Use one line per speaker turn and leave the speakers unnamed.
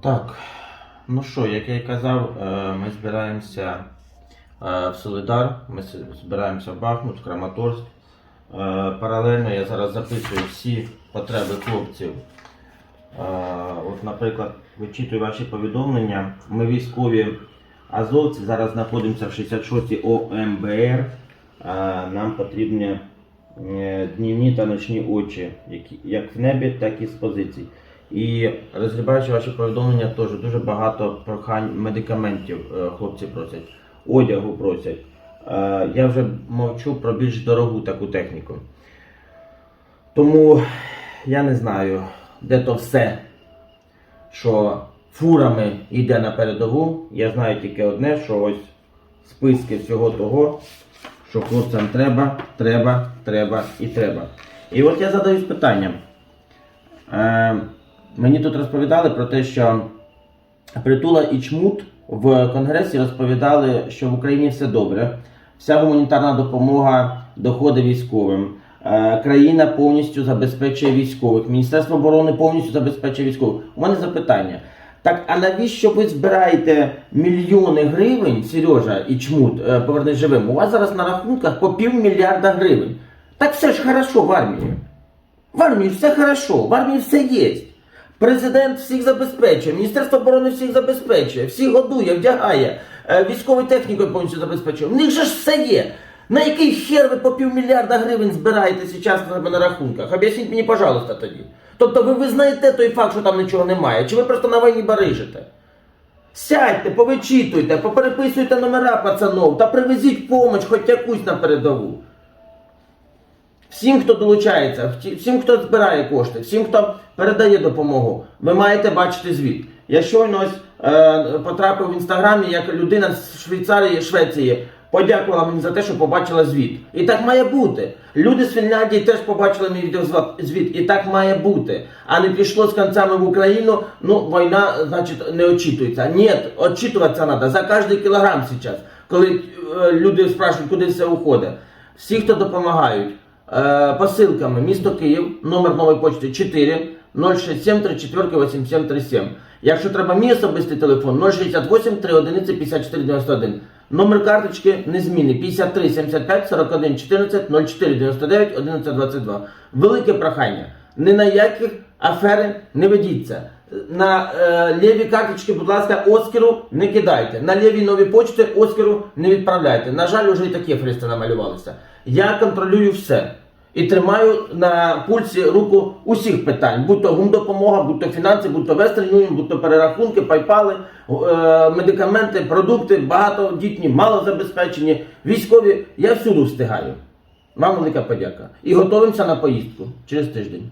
Так, ну що, як я і казав, е, ми збираємося е, в Солидар, ми збираємося в Бахмут, в Краматорськ. Е, Паралельно я зараз записую всі потреби хлопців. От, наприклад, вичитую ваші повідомлення. Ми військові азовці, зараз знаходимося в 66-й ОМБР. Е, Нам потрібні днівні та ночні очі, як в небі, так і з позицій. І розгрібаючи ваші повідомлення, теж дуже багато прохань медикаментів е, хлопці просять, одягу просять. Е, Я вже мовчу про більш дорогу таку техніку. Тому я не знаю, де то все, що фурами йде на передову. Я знаю тільки одне, що ось списки всього того, що хлопцям треба, треба, треба і треба. І от я задаюсь питанням. Мені тут розповідали про те, що Притула і Чмут в Конгресі розповідали, що в Україні все добре, вся гуманітарна допомога доходить військовим. Е, Країна повністю забезпечує військових. Міністерство оборони повністю забезпечує військових. У мене запитання. Так, а навіщо ви збираєте мільйони гривень, Сережа і Чмут, е, повернись живим? У вас зараз на рахунках по півмільярда гривень. Так все ж хорошо в армії. В армії все хорошо, в армії все є. Президент всіх забезпечує, Міністерство оборони всіх забезпечує, всіх годує, вдягає, е, військовою технікою повністю забезпечує. В них же ж все є. На який хер ви по півмільярда гривень збираєте зараз на рахунках? Об'ясніть мені, пожалуйста, тоді. Тобто ви визнаєте той факт, що там нічого немає, чи ви просто на війні барижите? Сядьте, повичитуйте, попереписуйте номера пацанов та привезіть помощь хоч якусь на передову. Всім, хто долучається, всім, хто збирає кошти, всім, хто передає допомогу, ви маєте бачити звіт. Я щойно е, потрапив в інстаграмі, як людина з Швейцарії, Швеції подякувала мені за те, що побачила звіт. І так має бути. Люди з Фінляндії теж побачили мій відеозвіт. І так має бути. А не пішло з концями в Україну, ну війна, значить, не очитується. Ні, очитуватися треба за кожен кілограм зараз. Коли е, люди спрашують, куди все уходить. Всі, хто допомагають, посилками місто Київ, номер нової почти 4 067 34 8737. Якщо треба мій особистий телефон 068 3 одиниці 54 91. Номер карточки незмінний 53 75 41 14 04 99 11 22. Велике прохання. Ні на яких афери не ведіться. На е, ліві карточки, будь ласка, Оскару не кидайте. На лівій нові почти Оскару не відправляйте. На жаль, вже і такі фристи намалювалися. Я контролюю все. І тримаю на пульсі руку усіх питань, будь то гумдопомога, будь то фінанси, будь то Western Union, будь то перерахунки, пайпали, е, медикаменти, продукти, багатодітні, малозабезпечені, військові. Я всюди встигаю. Вам велика подяка. І готуємося на поїздку через тиждень.